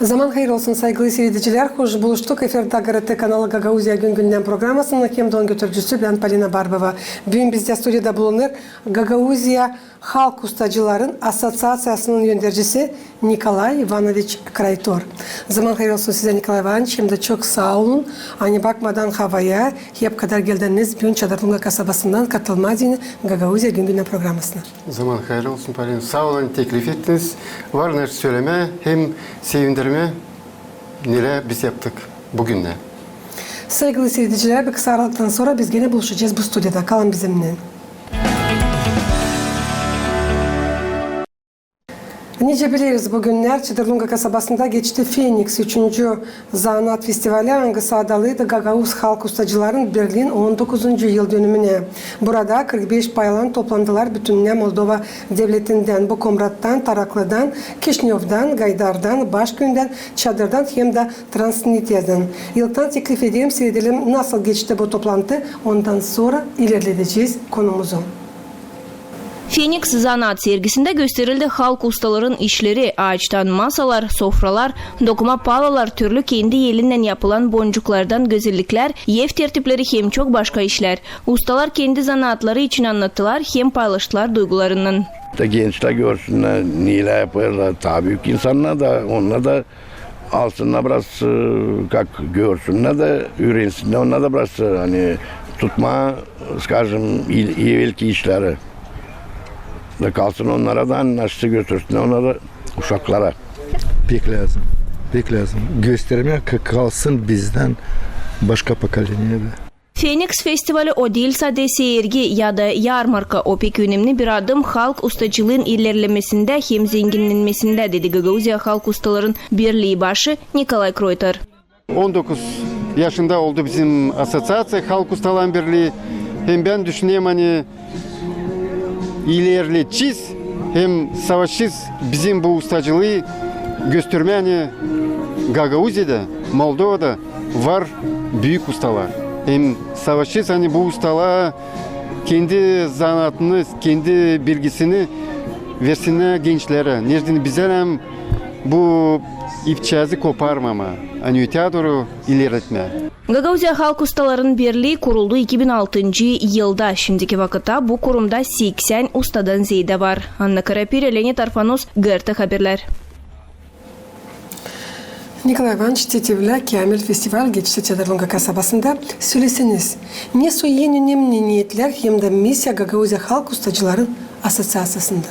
Zaman hayır olsun saygılı seyirciler. Hoş buluştuk. Efirde GRT kanalı Gagauzya Gün Gündem programmasının hem don götürücüsü ben Palina Barbova. Bugün bizde stüdyoda bulunur Gagauzya Halk Ustacıların Asosiyasyası'nın yöneticisi Nikolay Ivanoviç Kraytor. Zaman hayır olsun size Nikolay Ivanoviç. Hem de çok sağ olun. Hani bakmadan havaya hep kadar geldiniz. Bugün Çadırlunga kasabasından katılmadığını Gagauzya Gün Gündem programmasına. Zaman hayırlı olsun Palin. Sağ olun teklif ettiniz. Var söyleme hem sevindirme neler biz yaptık bugün de. Sevgili seyirciler bir kısa aralıktan sonra biz gene buluşacağız bu stüdyoda. Kalın bizimle. Nice biliriz bugünler Çıdırlunga kasabasında geçti Phoenix 3. Zanat Festivali hangisi adalıydı Gagavuz Halk Ustacıların Berlin 19. yıl dönümüne. Burada 45 paylan toplandılar bütününe Moldova devletinden, Bokomrat'tan, Taraklı'dan, Kişnyov'dan, Gaydar'dan, Başköy'den, Çadır'dan hem de Transnitya'dan. Yıldan teklif edeyim seyredelim nasıl geçti bu toplantı ondan sonra ilerleteceğiz konumuzu. Phoenix Zanaat sergisinde gösterildi halk ustaların işleri, ağaçtan masalar, sofralar, dokuma palalar, türlü kendi elinden yapılan boncuklardan güzellikler, yev tertipleri hem çok başka işler. Ustalar kendi zanaatları için anlattılar hem paylaştılar duygularının. da gençler görsünler neler yaparlar. Tabii büyük insanlar da onlar da alsınlar biraz e, kak görsünler de öğrensinler onlar da biraz e, hani tutma скажем iyi, iyi belki işleri da kalsın onlara da anlaştı götürsünler onlara uşaklara. Pek lazım. Pek lazım. Göstermeye ka- kalsın bizden başka pokoleniye de. Değilse de sergi ya da yarmarka o pek önemli bir adım halk ustacılığın ilerlemesinde hem zenginlenmesinde dedi Gagauzya Halk Ustaların Birliği başı Nikolay Kroyter. 19 yaşında oldu bizim asosiyasya Halk Ustalan Birliği. Hem ben düşünüyorum hani ilerleteceğiz hem savaşçıyız bizim bu ustacılığı gösterme hani Gagauzya'da, Moldova'da var büyük ustalar. Hem savaşçıyız hani bu ustalar kendi zanaatını, kendi bilgisini versinler gençlere. Nereden bize hem bu ipçazı koparmama, öteye doğru ilerletme. Gagauzya Halk Ustaların Birliği kuruldu 2006 yılda. Şimdiki vakitte bu kurumda 80 ustadan ziyade var. Anna Karapir, Leonid Arfanos, GRT Haberler. Nikolay Ivanoviç Tetivle Kamil Festival geçti Çadırlunga kasabasında. Söyleseniz, ne su en önemli niyetler hem de misya Gagauzya Halk Ustacıların Asosiyasyası'nda?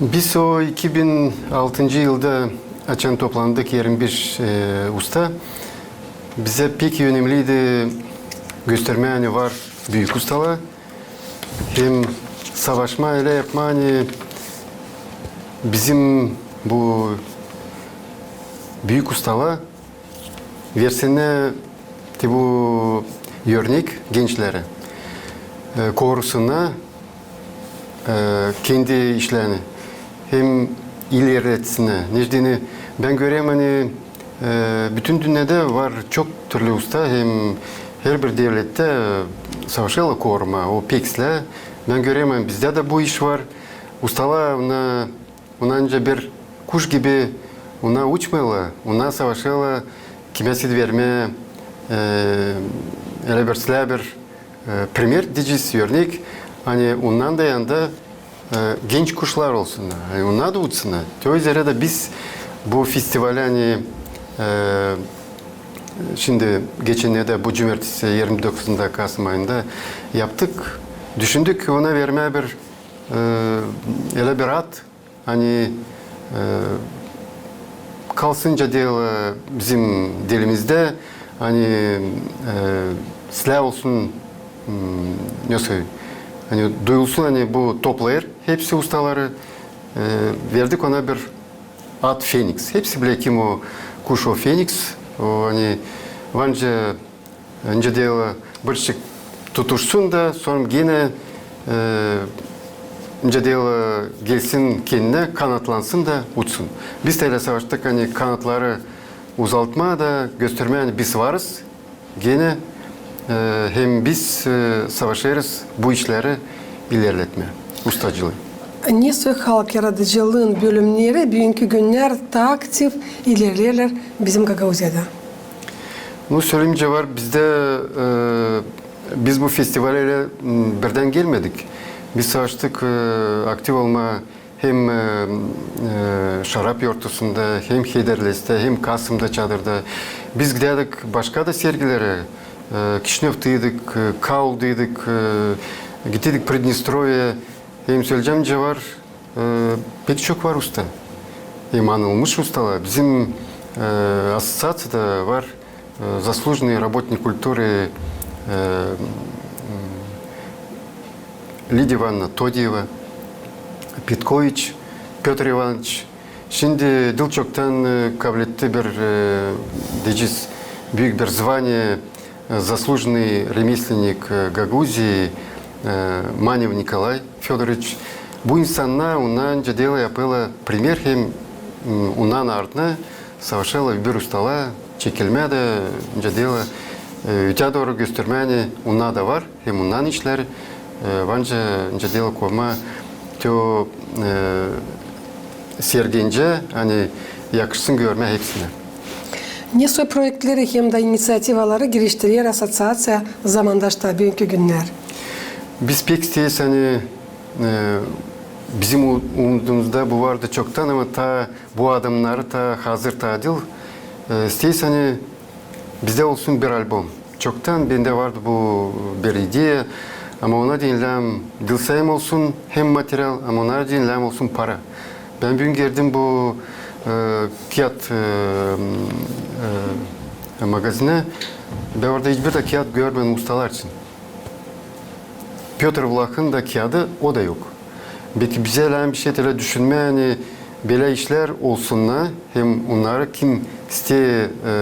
Biz o 2006 yılda açan toplandık 21 e, usta. Bize pek önemliydi gösterme hani var büyük ustalar. Hem savaşma ile yapma hani bizim bu büyük ustalar versine de bu örnek gençlere e, korusuna e, kendi işlerini hem ilerletsinler. Nedeni ben görüyorum hani e, bütün dünyada var çok türlü usta hem her bir devlette e, savaşıyla koruma o peksle ben görüyorum hani bizde de bu iş var. Ustalar ona, ona önce bir kuş gibi ona uçmuyorlar, ona savaşıyorlar, kimesi verme, e, bir bir e, primer diyeceğiz örnek. Hani ondan da yanında e, genç kuşlar olsunlar. Yani onlar da uçsunlar. O de biz bu festivali hani e, şimdi geçenlerde bu cumartesi 29'unda Kasım ayında yaptık. Düşündük ki ona vermeye bir e, öyle bir at hani e, kalsınca değil e, bizim dilimizde hani e, silah olsun hmm, söyleyeyim hani duyulsun hani bu toplayır hepsi ustaları e, verdik ona bir at Phoenix hepsi bile kim o kuş o Phoenix o hani önce önce değil birazcık tutuşsun da sonra yine e, önce değil gelsin kendine kanatlansın da uçsun. Biz de savaştık hani kanatları uzaltma da gösterme hani biz varız. Gene e, hem biz e, savaşırız bu işleri ilerletme, ustacılığı. Niçin halk yaratıcılığın bölümleri bugünkü günler daha aktif ilerlerler bizim Gagavuzya'da? Bu söyleyince var bizde e, biz bu festivale m, birden gelmedik. Biz savaştık e, aktif olma hem e, e, şarap yortusunda hem Hederles'te hem Kasım'da çadırda. Biz giderdik başka da sergilere. E, Kişnev'deydik, e, Kaul'daydık, e, gittik Pridnestrov'ya. Var e, pek çok var usta. Hem anılmış ustalar. Bizim e, asosiyasyada var э, заслуженный работник культуры э, Лидия Ивановна Тодиева, Питкович Петр Иванович. E, kabiliyetli bir e, diyeceğiz, büyük bir звание e, заслуженный ремесленник e, Гагузии e, Манев Николай Федорович. Bu insanlar ondan önce dela yapıla пример hem м, ondan ardına savaşalı bir ustala çekilme de önce dela öte doğru göstermeni ondan da var hem ondan işler bence önce dela koyma to sergince hani yakışsın görme hepsine. Niçin projeleri hem de inisiyativaları geliştiriyor asosiyasya zamandaşta bugünkü günler? Biz pek isteyiz hani e, bizim u- umudumuzda bu vardı çoktan ama ta bu adımları ta hazır ta değil. E, isteyiz hani bizde olsun bir albüm. Çoktan bende vardı bu bir ideya ama ona dinlem dil sayım olsun hem materyal ama ona dinlem olsun para. Ben bugün girdim bu e, kağıt e, e, magazine ve orada hiçbir de kağıt görmedim ustalar için. Piotr Vlach'ın da kağıdı o da yok. Belki bize bir şey böyle düşünme hani böyle işler olsunlar hem onları kim iste e,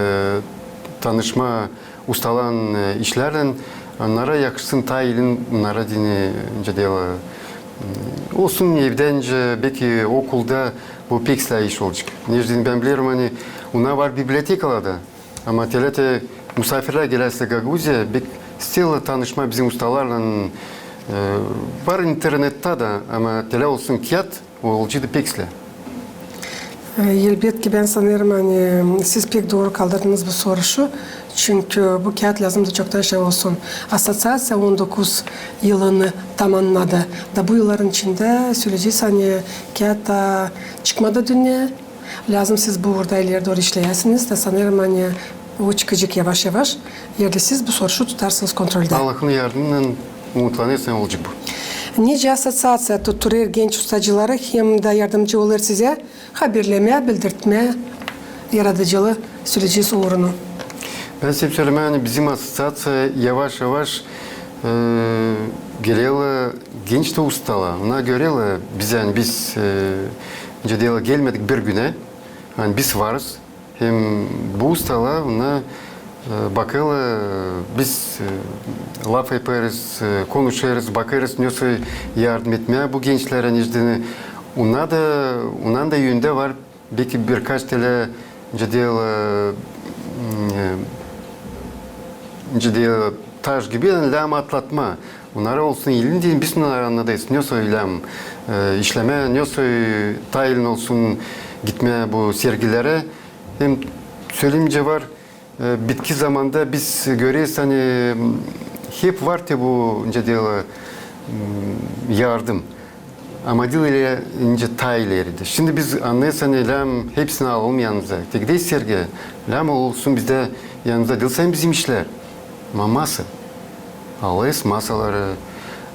tanışma ustalan e, işlerden onlara yakışsın tayilin onlara dini dela olsun evdence belki okulda bu pek iş olacak. Necdin ben biliyorum hani onlar var bibliotekalarda ama telete misafirler gelirse Gaguzya bek still tanışma bizim ustalarla e, var internette da ama tele olsun kağıt olacak pek E, Elbette ben sanırım hani siz pek doğru kaldırdınız bu soruşu. Çünkü bu kağıt lazımdı çoktan şey olsun. Asosiyasya 19 yılını tamamladı. Da bu yılların içinde söyleyeceğiz hani kağıt da çıkmadı dünya. Lazım siz bu burada ileri doğru işleyesiniz de sanırım hani o çıkacak yavaş yavaş. Yerde siz bu soruşu tutarsınız kontrolde. Allah'ın yardımıyla umutlanırsan olacak bu. Nice asosiyasya tutturur genç ustacıları hem de yardımcı olur size haberleme, bildirtme, yaratıcılığı süreci uğrunu. Ben size söyleyeyim hani bizim asosiyasya yavaş yavaş e, geliyor genç de ustalar. Ona göre biz yani biz e, gelmedik bir güne. Hani biz varız. Hem bu ustalar ona e, bakıyorlar biz e, laf yaparız, e, konuşuruz, bakarız nasıl yardım etmeye bu gençlere necdini. Ona da, onun da yönde var. Belki birkaç tane ciddiye ciddi taş gibi ləm atlatma. Onlara olsun ilin değil, biz onları anladayız. Ne söylem, e, işleme, ne söy, tayilin olsun gitme bu sergilere. Hem söyleyince var, e, bitki zamanda biz görüyoruz hani hep var ki bu ince diyorlar, yardım. Ama dil ile ince tayilleriydi. Şimdi biz anlayız hani lem hepsini alalım yanımıza. Tek değil sergi. Lem olsun bizde yanımıza. Dil sayın bizim işler. Ama masa. Alırız masaları.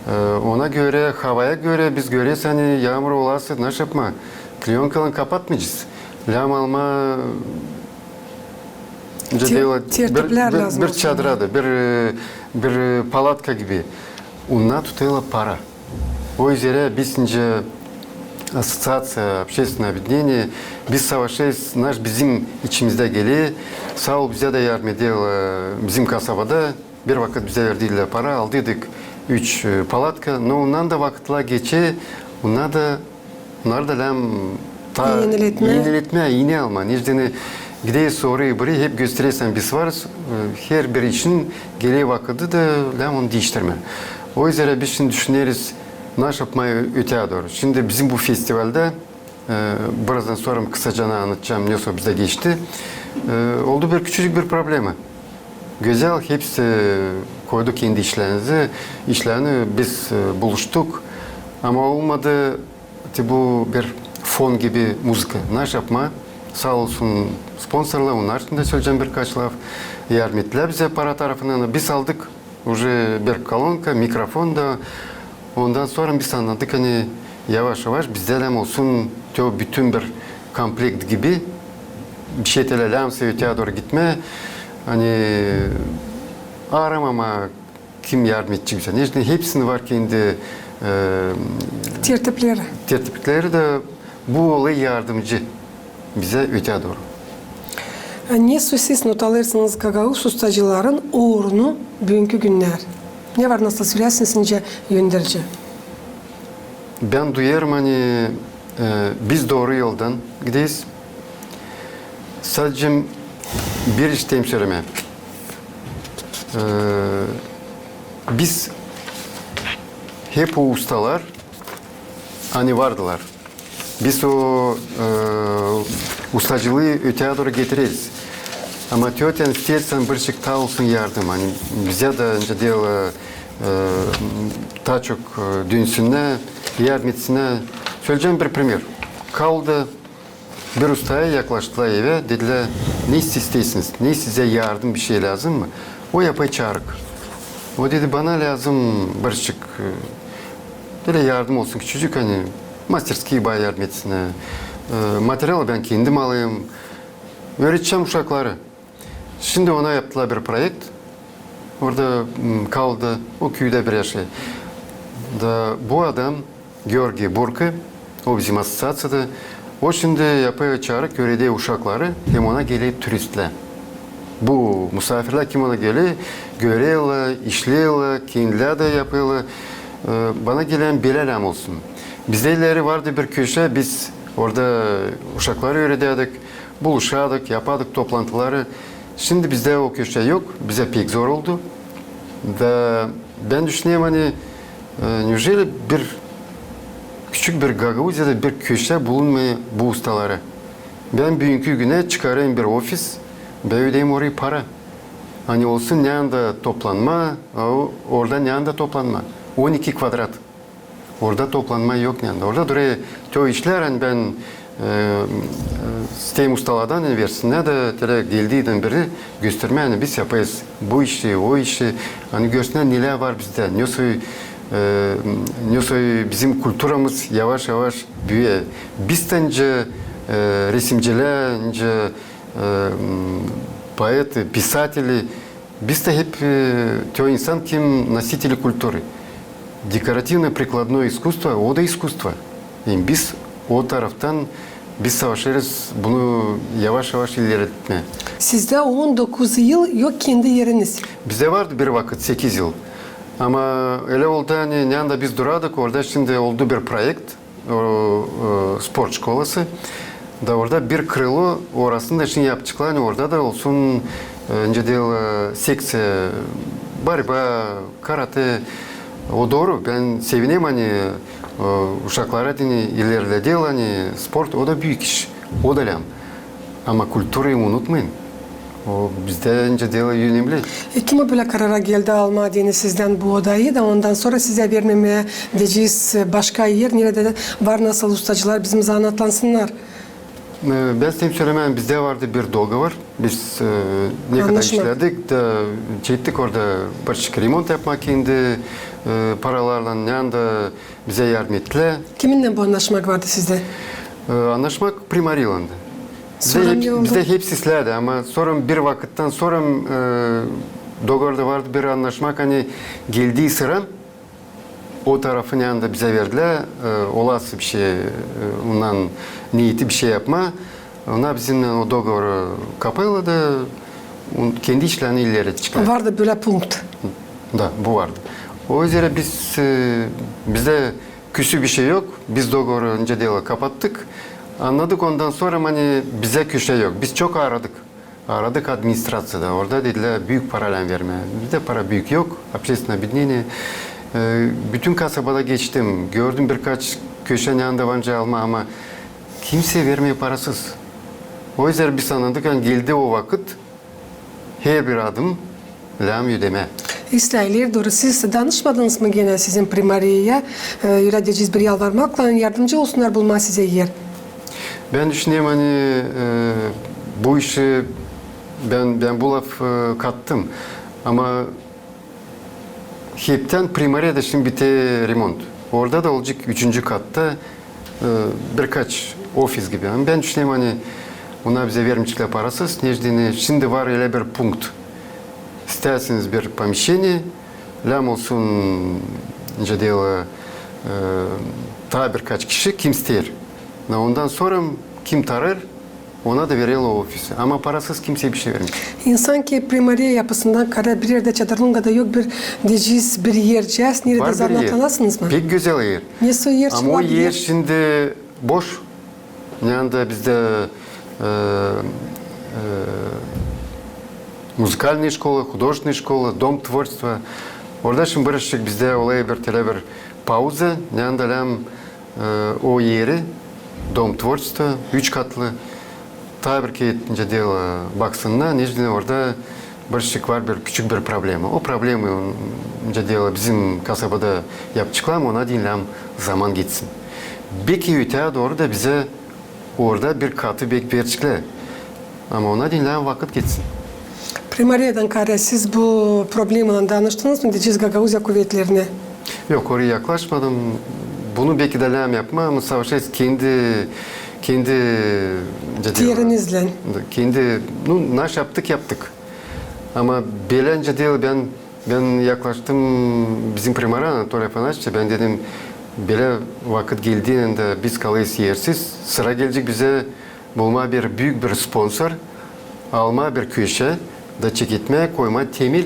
Ee, ona göre, havaya göre biz görüyoruz hani yağmur olası ne yapma. Kliyonkalı kapatmayacağız. Lem alma ince Ter- diyorlar, tertipler bir, bir, lazım bir olsun. çadıradı, bir, bir palatka gibi. Onlar tutuyorlar para. O yüzden biz ince ассоциация, общественное объединение, biz savaşıyız, naş bizim içimizde geliyor. Sağ ol bize de yardım ediyor bizim kasabada. Bir vakit bize verdiler para, aldıydık üç e, palatka. No, ondan da vakitler geçe, onlar da onlar da lan ta Yeniletme. yeniletme, iğne alma. Necdeni gideyiz oraya buraya hep gösterirsen biz varız. E, Her bir için vakiti de lan onu değiştirme. O yüzden biz şimdi düşünüyoruz Naş yapmayı öteye doğru. Şimdi bizim bu festivalde e, birazdan sonra kısaca anlatacağım nasıl bize geçti. E, oldu bir küçücük bir problemi. Güzel hepsi koydu kendi işlerinizi. işlerini biz e, buluştuk. Ama olmadı bu bir fon gibi müzik. Naş yapma Sağ olsun sponsorlar onlar için de söyleyeceğim birkaç laf. Yardım ettiler bize para tarafından. Biz aldık уже bir kolonka, mikrofon da ondan sonra biz anladık hani yavaş yavaş bizde de olsun diyor bütün bir komplekt gibi bir şey telelam öteye doğru gitme hani aramama kim yardım edecek bize. İşte hepsinin var kendi e, Tertipleri. tertipleri de bu olay yardımcı bize öteye doğru. Ne siz not alırsınız Gagavuz ustacıların uğrunu bugünkü günler? Ne var nasıl söylersiniz sizce yönderici? Ben duyarım hani e, biz doğru yoldan gideyiz. Sadece bir isteğim söyleme. E, biz hep o ustalar hani vardılar. Biz o e, ustacılığı doğru getiririz. Ama tiyatren istersen bir şey olsun yardım. Hani bize de önce değil e, daha çok e, dönsünler, yardım etsinler. Söyleyeceğim bir primer. Kaldı bir ustaya yaklaştılar eve. Dediler ne istiyorsunuz? Ne size yardım bir şey lazım mı? O yapay çağırık. O dedi bana lazım barışık. Böyle yardım olsun küçücük hani bana yardım etsin. Materyal ben kendim alayım. Öğreteceğim uşakları. Şimdi ona yaptılar bir proje. Orada kaldı o köyde bir yaşay. Da bu adam Georgi Burka, o bizim asosiyasyada. O şimdi yapıyor çağırıp öğrediği uşakları hem ona geliyor turistler. Bu misafirler kim ona geliyor? Görüyorlar, işliyorlar, kendileri de yapıyorlar. Bana gelen bilelim olsun. Bizde ileri vardı bir köşe, biz orada uşakları öğretiyorduk, buluşadık, yapadık toplantıları. Şimdi bizde o köşe yok, bize pek zor oldu. Ve ben düşünüyorum hani, e, bir küçük bir Gagavuzya'da bir köşe bulunmuyor bu ustalara. Ben bugünkü güne çıkarayım bir ofis, ben ödeyim oraya para. Hani olsun yanında toplanma, oradan yanında toplanma. 12 kvadrat. Orada toplanma yok ne anda. Orada duruyor çoğu işler hani ben e, e, Steyim ustalardan hani versinler de tele geldiğinden beri gösterme yani biz yapayız. Bu işi, o işi hani görsünler neler var bizde. Nasıl e, nasıl bizim kültürümüz yavaş yavaş büyüyor. Biz önce e, resimciler, önce e, поэты, писатели, biz de hep e, те insan kim носители культуры. Декоративно-прикладное искусство, o da искусство. Yani biz o taraftan biz savaşırız bunu yavaş yavaş ilerletmeye. Sizde 19 yıl yok kendi yeriniz. Bizde vardı bir vakit 8 yıl. Ama öyle oldu hani ne anda biz duradık orada şimdi oldu bir proje o, o, spor şkolası. Da orada bir krilo orasında için yapacaklar. Hani orada da olsun e, önce değil e, seksiya, борьба, karate. o doğru. Ben sevineyim hani e, uşaklara hani ilerledi hani sport o da büyük iş. O da lan. Ama kültürü unutmayın. O bizde önce değil önemli. E, kime böyle karara geldi almadığını sizden bu odayı da ondan sonra size vermemeye diyeceğiz başka yer nerede de var nasıl ustacılar bizim anlatlansınlar. Ee, Ben size söylemem bizde vardı bir dolgu var. Biz e, ne kadar işledik de çektik orada başka remont yapmak kendi e, paralarla ne anda bize yardım ettiler. Kiminle bu anlaşmak vardı sizde? E, anlaşmak Primarila'nda. Bizde, hep, bizde hepsi sizlerdi ama sonra bir vakitten sonra e, Dogor'da vardı bir anlaşmak hani geldiği sıra o tarafın yanında bize verdiler. E, olası bir şey, e, ondan niyeti bir şey yapma. Onlar bizimle o dogoru kapayladı. on- Kendi işlerini ileri çıkardı. Vardı böyle punkt. Da, bu vardı. O yüzden biz e, bizde küsü bir şey yok. Biz dogoru önce değil kapattık. Anladık ondan sonra hani bize köşe yok. Biz çok aradık. Aradık administrasyada. Orada dediler büyük parayla verme. Bizde para büyük yok. Общественное объединение. Ee, bütün kasabada geçtim. Gördüm birkaç köşenin yanında vanca alma ama kimse vermiyor parasız. O yüzden biz anladık yani geldi o vakit her bir adım lam ödeme. İsrailler doğru. Siz danışmadınız mı gene sizin primariyeye? E, yöneteceğiz bir yalvarmakla yardımcı olsunlar bulma size yer. Ben düşünüyorum hani e, bu işi ben ben bu laf e, kattım ama hepten primariye de şimdi bite remont. Orada da olacak üçüncü katta e, birkaç ofis gibi. Ama ben düşünüyorum hani ona bize vermişler parasız. Necdini şimdi var öyle bir punkt. İsterseniz bir помещение, lam olsun ince дело e, daha birkaç kişi kim ister. Ve Ondan sonra kim tarar ona da veriyor o ofisi. Ama parasız kimseye bir şey vermiyor. İnsan ki primariye yapısından kara bir yerde Çadırlunga'da yok bir diciz bir yer. Cez nerede Var bir yer. zanatlanasınız mı? Pek güzel yer. Nesi o yer Ama o çıkabilir? yer şimdi boş. Yani bizde e, e, музыкальная школа, художественная школа, дом творчества. Orada şimdi barışık bizde olaya bir tele bir pauza. Yani da lam, e, o yeri dom tворчества, üç katlı. Tabii ki ince дело baksınlar. Necdine orada barışık var bir küçük bir problemi. O problemi ince дело bizim kasabada yapacaklar ama ona değil lam zaman geçsin. Belki öteye doğru da bize orada bir katı bek verecekler. Ama ona değil lam vakit geçsin. Primariyeden kara siz bu problemle danıştınız mı diciz Gagauzya kuvvetlerine? Yok oraya yaklaşmadım. Bunu belki de lam yapma ama savaşacağız kendi kendi Tirinizle. Kendi ну, naş yaptık yaptık. Ama bilence değil ben ben yaklaştım bizim primara Anatoly Afanasçı ben dedim bile vakit geldiğinde biz kalıyız yersiz. Sıra gelecek bize bulma bir büyük bir sponsor, alma bir köşe da çekitme koyma temil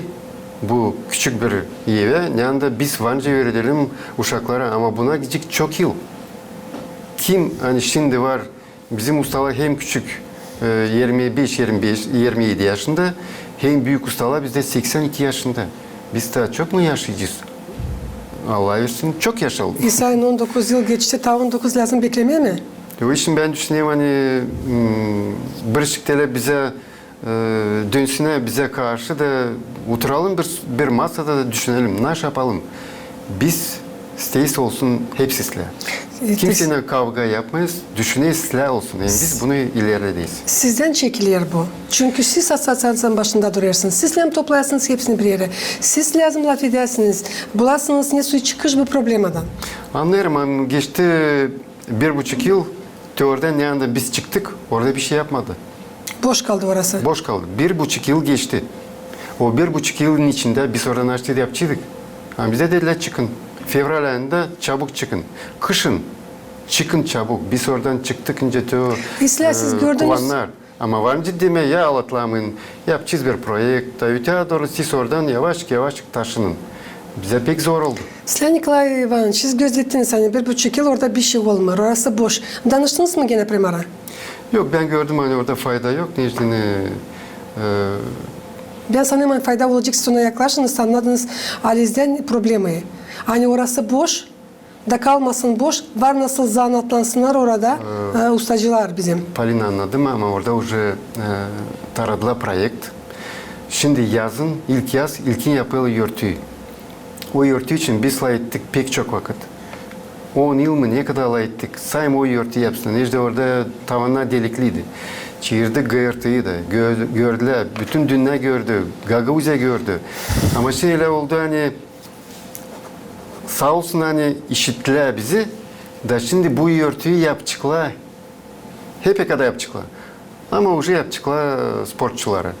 bu küçük bir yeve. Yani biz vanca verelim uşaklara ama buna gidecek çok yıl kim hani şimdi var bizim ustalar hem küçük e, 25 25 27 yaşında hem büyük ustalar bizde 82 yaşında. Biz daha çok mu yaşayacağız? Allah versin çok yaşalım. İsa'nın 19 yıl geçti. Ta 19 lazım beklemeye mi? O için ben düşünüyorum hani hmm, Birleşikler bize e, dönsüne bize karşı da oturalım bir, bir masada da düşünelim. Ne yapalım? Biz isteyiz olsun hep sizle. E, Kimseyle kavga yapmayız. Düşüneyiz sizler olsun. Yani biz bunu ilerideyiz. Sizden çekilir bu. Çünkü siz asasyansın başında duruyorsunuz. Siz hem toplarsınız hepsini bir yere. Siz lazım laf edersiniz. Bulasınız ne suyu çıkış bu problemadan. Anlıyorum geçti bir buçuk yıl teoriden yanında biz çıktık. Orada bir şey yapmadı. Boş kaldı orası. Boş kaldı. Bir buçuk yıl geçti. O bir buçuk yılın içinde biz oradan açtı yapacaktık. Ama bize dediler çıkın. Fevral ayında çabuk çıkın. Kışın çıkın çabuk. Biz oradan çıktık ince to İsla, siz gördünüz. kovanlar. Ama var mı ciddi ya alatlamın yapacağız bir proyekt. Öteye doğru siz oradan yavaş yavaş taşının. Bize pek zor oldu. Sıla Nikolay Ivanoviç, siz gözlettiniz hani bir buçuk yıl orada bir şey olmuyor. Orası boş. Danıştınız mı gene primara? Yok ben gördüm hani orada fayda yok. Necdini e, Ben sanıyorum hani fayda olacak siz ona yaklaşınız anladınız Aliz'den problemi. Hani orası boş da kalmasın boş. Var nasıl zanatlansınlar orada e, ustacılar bizim. Palin anladım ama orada уже e, taradılar proyekt. Şimdi yazın, ilk yaz, ilkin yapılı örtü. O örtü için biz ettik pek çok vakit. 10 yıl mı ne kadar ettik? Sayım o örtü yapsın. İşte orada tavanlar delikliydi. Çevirdik gayırtıyı da. Gö- gördüler. Bütün dünya gördü. Gagavuzya gördü. Ama şeyle oldu hani sağ olsun hani işittiler bizi. Da şimdi bu örtüyü yapacaklar. Hep kadar yapacaklar. Ama уже yapacaklar sporculara.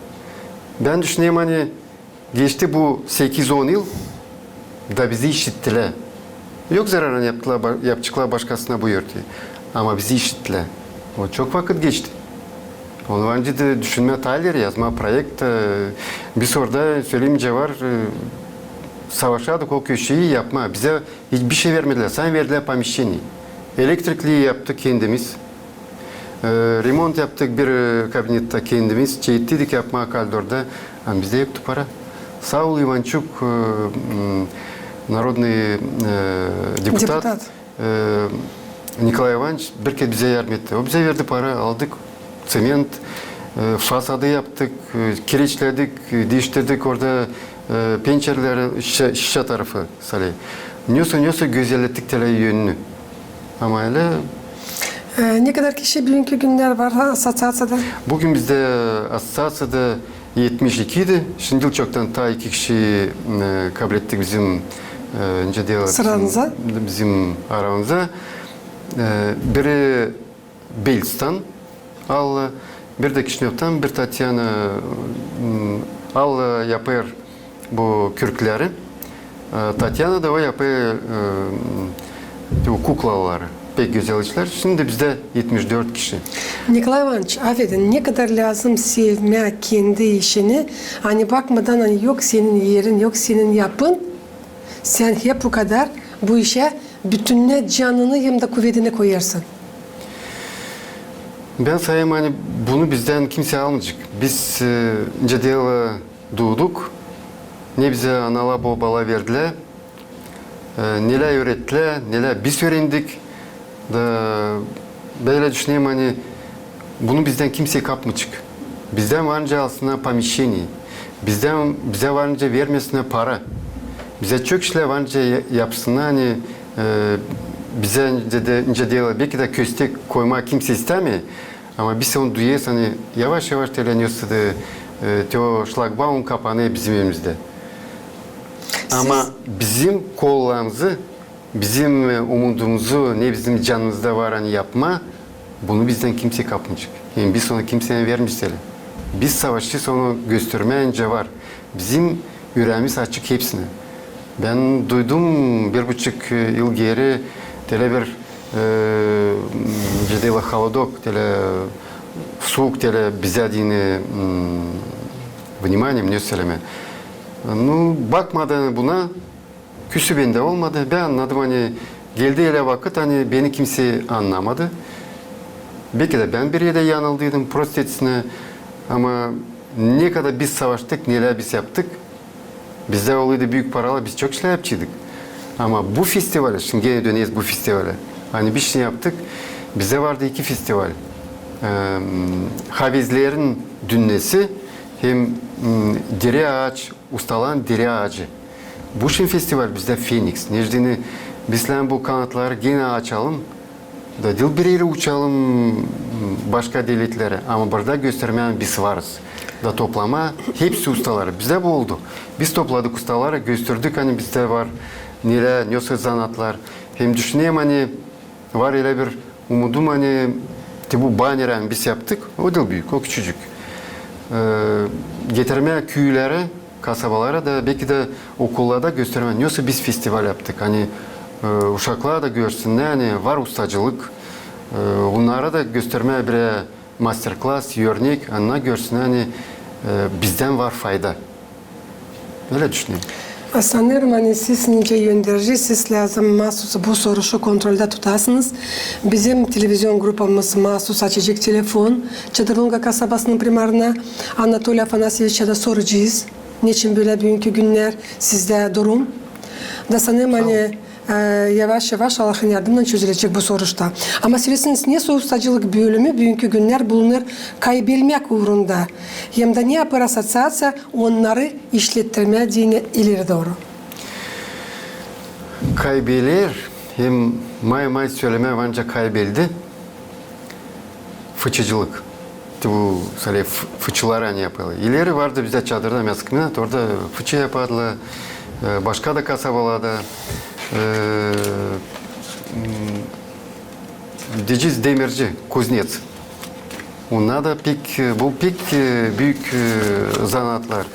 Ben düşünüyorum hani geçti bu 8-10 yıl da bizi işittiler. Yok zararını yaptılar, ba- yapacaklar başkasına bu örtüyü. Ama bizi işittiler. O çok vakit geçti. Onu önce de düşünme tayları yazma proyekt. e, Biz orada söyleyince var e, savaşadık o köşeyi yapma. Bize hiçbir şey vermediler. Sen verdiler помещение. Elektrikliği yaptık kendimiz. E, remont yaptık bir e, kabinette kendimiz. Çeyitledik yapma kaldırdı. Ama bizde yoktu para. Sağ ol Ivançuk. e, m, народный э, депутат, Депутат. э, Николай Иванович bir kez bize yardım etti. O bize verdi para, aldık cement, e, fasadı yaptık, e, kireçledik, e, değiştirdik orada e, pencereleri şişe, şişe tarafı salih. Nyosa nyosa güzellettik tele yönünü. Ama öyle Ee, ne kadar kişi bugünkü günler var ha, asosiyasyada? bugün bizde asosiyasiyada 72 idi. Şimdi çoktan ta iki kişi e, kabul ettik bizim e, önce diyorlar, Sıranıza. Bizim, bizim aramıza. E, biri Belistan, al bir de Kişinev'den bir Tatyana al yapıyor bu kürkleri ee, Tatyana da o yapı e, bu kuklaları pek güzel işler. Şimdi bizde 74 kişi. Nikolay Ivanovич, affedin ne kadar lazım sevmek kendi işini. Hani bakmadan hani yok senin yerin, yok senin yapın. Sen hep bu kadar bu işe bütününe canını hem de kuvvetini koyarsın. Ben sayayım hani bunu bizden kimse almayacak. Biz e, Cediyal'a doğduk. Ne bize anala babala verdiler. E, neler öğrettiler, neler biz öğrendik. Da böyle düşüneyim hani bunu bizden kimse kapmayacak. Bizden varınca aslında помещение. Bizden bize varınca vermesine para. Bize çok işler varınca ya- yapsınlar hani e, bize ince de, ince değil belki de köstek koymak kimse istemiyor. Ama biz onu duyuyoruz hani yavaş yavaş teleniyorsa da e, o şlagbaum kapanıyor bizim elimizde. Ama bizim kollarımızı, bizim e, umudumuzu ne bizim canımızda var hani yapma, bunu bizden kimse kapmayacak. Yani biz onu kimseye vermişler. Biz savaşçıyız onu göstermeyince var. Bizim yüreğimiz açık hepsine. Ben duydum bir buçuk yıl geri tele bir e, ciddi холодок, tele soğuk tele bize dini внимание ne söyleme. Ну, bakmadan buna küsü bende olmadı. Ben anladım hani geldi ele vakit hani beni kimse anlamadı. Belki de ben bir yere yanıldıydım prostetine ama ne kadar biz savaştık, neler biz yaptık. Bizde oluydu büyük paralar, biz çok şeyler yapçıydık. Ama bu festivale, şimdi gene döneceğiz bu festivale. Hani bir şey yaptık, bize vardı iki festival. Ee, Havizlerin dünnesi hem m, deri ağaç, ustalan deri ağacı. Bu şimdi festival bizde Phoenix. Necdini bizden bu kanatları gene açalım. Da dil biriyle uçalım başka devletlere. Ama burada göstermeyen biz varız. Da toplama hepsi ustaları. Bizde bu oldu. Biz topladık ustaları, gösterdik hani bizde var neler, nasıl sanatlar. Hem düşüneyim hani var öyle bir umudum hani bu baneren biz yaptık. O değil büyük, o küçücük. Ee, getirme köylere, kasabalara da belki de okullarda gösterme. Nasıl biz festival yaptık. Hani e, uşaklar da görsünler hani var ustacılık. E, onlara da gösterme bir master class, örnek, anla görsünler hani e, bizden var fayda. Öyle düşünüyorum. Sanırım hani siz nice yönderici, siz lazım mahsus bu soruşu kontrolde tutasınız. Bizim televizyon grupımız mahsus açacak telefon. Çadırlunga kasabasının primarına Anatoly Afanasyevich'e de soracağız. Niçin böyle bugünkü günler sizde durum? Da sanırım hani yavaş yavaş Allah'ın yardımıyla çözülecek bu soruşta. Ama söylesiniz niye ustacılık bölümü bugünkü günler bulunur kaybetmek uğrunda? Hem de ne yapar asosiasya onları işlettirmeye dine ileri doğru. Kaybeler hem may may söyleme ancak kaybeldi. Fıçıcılık. Bu böyle fı- fıçılar hani yapıyorlar. İleri vardı bizde çadırda meskminat orada fıçı yapardılar. Ee, Başka da kasabalarda. Дежиз Демирчи, кузнец. надо пик, был пик бүйік занатлар.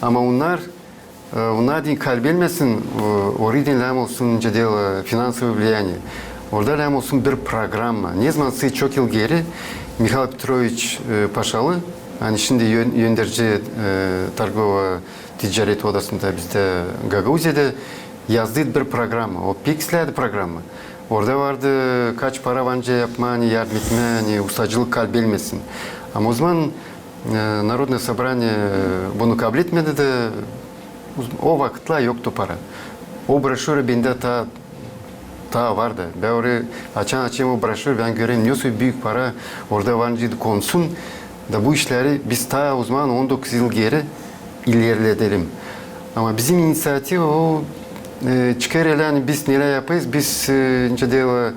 Ама унар, унадин кальбелмесін, оридин лям олсын жедел финансовое влияние. Орда лям бір программа. Незмансы чокил гери, Михаил Петрович Пашалы, Ан ішінде юндерджи торгово тиджарет одасында бізде Гагаузияда e, Targova Ticaret Odası'nda bizde Gagauziya'da yazdığı bir programma. O pek işlerdi programma. Orada vardı kaç para vanca yapma, hani yardım etme, hani ustacılık kalbelmesin. Ama o zaman e, Народное собрание bunu kabul etmedi de o vakitler yoktu para. O broşür bende ta ta vardı. Ben oraya açan açayım o broşür ben göreyim nasıl büyük para orada vancıydı konsun da bu işleri biz ta o zaman 19 yıl geri ilerletelim. Ama bizim inisiyatif o e, çıkar yani biz neler yapayız biz e, ince değil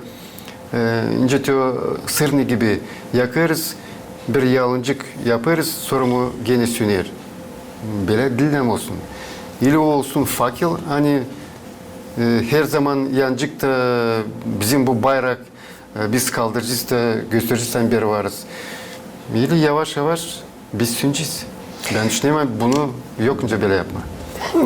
e, ince teo sırnı gibi yakarız bir yalıncık yaparız sonra o gene söner. Böyle dilden olsun. İli olsun fakir hani e, her zaman yancık da bizim bu bayrak e, biz kaldırıcıyız da göstericisinden beri varız. İli yavaş yavaş biz süneceğiz. Ben düşünemem bunu yokunca böyle yapma.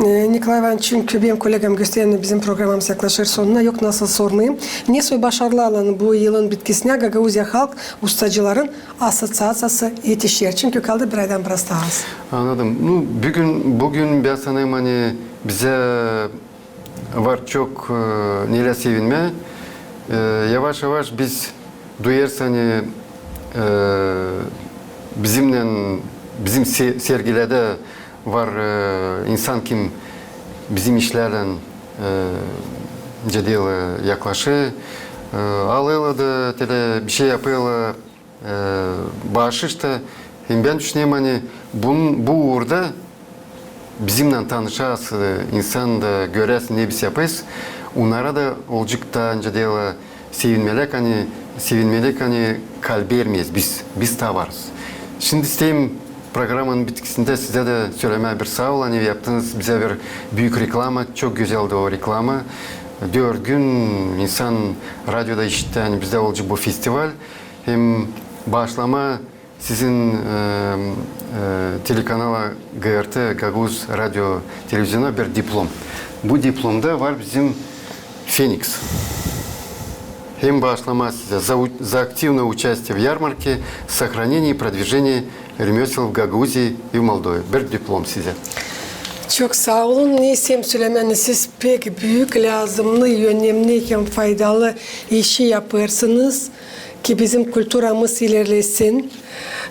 Ee, Nikolay çünkü benim kolegam gösteren bizim programımız yaklaşır sonuna yok nasıl sormayayım. Ne soy başarılı alanı bu yılın bitkisine Gagauzya Halk Ustacıların Asosiyasyası yetişir. Çünkü kaldı bir aydan biraz daha az. Anladım. Ну, bugün bugün ben sanayım hani bize var çok e, neyle sevinme. E, yavaş yavaş biz duyarız hani e, bizimle bizim se- sergilerde var e, insan kim bizim işlerle e, ciddi yaklaşır. E, alıyorlar da tele bir şey yapıyorlar. E, bağışış da hem ben düşünüyorum hani bunun, bu uğurda bizimle tanışas, insan da göres ne biz yapayız. Onlara da olacak da önce değil sevinmelek hani sevinmelek hani kalp vermeyiz biz. Biz de varız. Şimdi isteyeyim bir sağ olun. Hani yaptınız bize bir büyük reklama. Çok güzeldi o reklama. Dört gün insan radyoda işitti. Yani bizde olacak bu festival. Hem başlama sizin e, e, telekanala GRT, Gaguz Radyo Televizyona bir diplom. Bu diplomda var bizim Феникс. Size за, у- за активное участие в ярмарке, сохранение и продвижение ремесел в Гагаузии и в Молдове. Bir diplom size. Çok sağ olun. Neysem Süleyman'ı siz pek büyük, lazımlı, önemli, hem faydalı işi yapıyorsunuz ki bizim kültürümüz ilerlesin.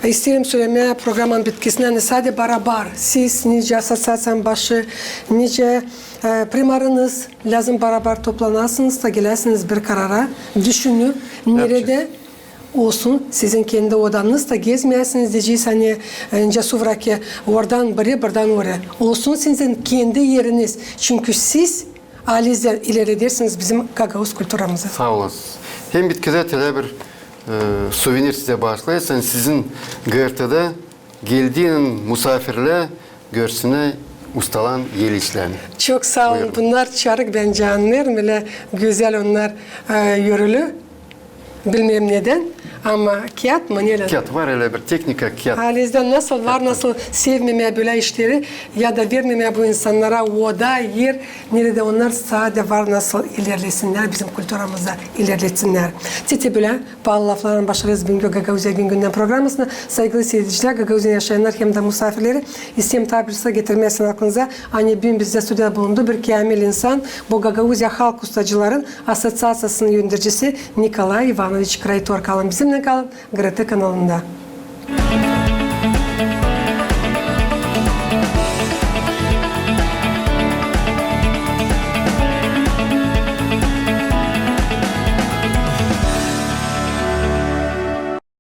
İsterim söylemeye programın bitkisinden sadece beraber siz nice asosiyasyon başı, nice e, primarınız lazım beraber toplanasınız da gelirsiniz bir karara, düşünün nerede olsun sizin kendi odanızda gezmeyesiniz diyeceğiz hani önce Suvraki oradan biri buradan oraya. Olsun sizin kendi yeriniz. Çünkü siz alizler ileri dersiniz bizim Gagavuz kültürümüze. Sağ olasınız. Hem bitkide tele bir e, suvenir size bağışlayırsan sizin GRT'de geldiğin misafirle görsüne ustalan yel işlerini. Çok sağ olun. Buyurun. Bunlar çarık bence anlarım. Böyle güzel onlar e, yörülü. Bilmem neden. Ama kağıt mı neler? Kağıt var öyle bir teknika kağıt. Halinizde nasıl var, nasıl sevmemeye böyle işleri ya da vermemeye bu insanlara oda, yer, nerede onlar sade var, nasıl ilerlesinler, bizim kültürümüzde ilerletsinler. Titi böyle, bağlı lafların başarırız Bingö Gagavuzya Gün Günden programısına saygılı seyirciler, Gagavuzya'da yaşayanlar hem de misafirleri istem tabirse getirmeyesin aklınıza. Hani bugün bizde stüdyoda bulundu bir kamil insan, bu Gagavuzya Halk Ustacıların Asosiyasyası'nın yöneticisi Nikolay Ivanoviç Kraytor kalın bizimle kalın, GRT kanalında.